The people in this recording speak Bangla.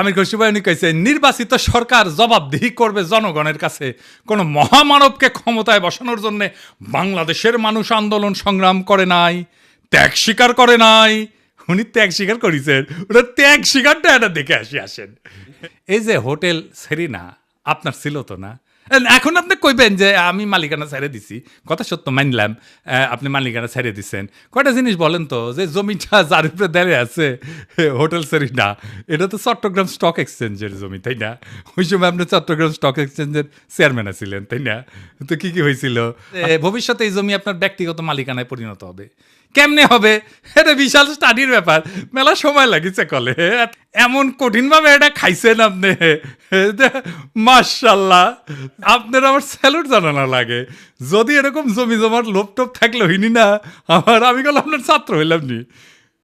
আমির খুশিবাহিনী কইছে, নির্বাচিত সরকার জবাবদিহি করবে জনগণের কাছে। কোন মহামানবকে ক্ষমতায় বসানোর জন্য বাংলাদেশের মানুষ আন্দোলন সংগ্রাম করে নাই, ত্যাগ স্বীকার করে নাই। উনি ত্যাগ স্বীকার করেছেন। ওটা ত্যাগ স্বীকারটা এটা দেখে আসি, আসেন। এই যে হোটেল সেরিনা, আপনার ছিল তো না? এখন আপনি কইবেন যে আমি মালিকানা ছেড়ে দিছি। কথা সত্য মানলাম। আপনি মালিকানা ছেড়ে দিচ্ছেন কয়টা জিনিস বলেন তো যে জমিটা যার উপরে দাঁড়িয়ে আছে হোটেল সেরিনা এটা তো চট্টগ্রাম স্টক এক্সচেঞ্জের জমি তাই না? ওই সময় আপনি চট্টগ্রাম স্টক এক্সচেঞ্জের চেয়ারম্যান ছিলেন তাই না? তো কি কি হয়েছিল? ভবিষ্যতে এই জমি আপনার ব্যক্তিগত মালিকানায় পরিণত হবে। কেমনে হবে? এটা বিশাল স্টাডির ব্যাপার। মেলা সময় লাগিছে কলে। এমন কঠিনভাবে এটা খাইছেন আপনি। মার্শাল্লাহ আপনার আমার স্যালুট জানানো লাগে। যদি এরকম জমি জমার লোপ টোপ থাকলে হইনি না, আমার আমি গেলাম আপনার ছাত্র হইলাম নি।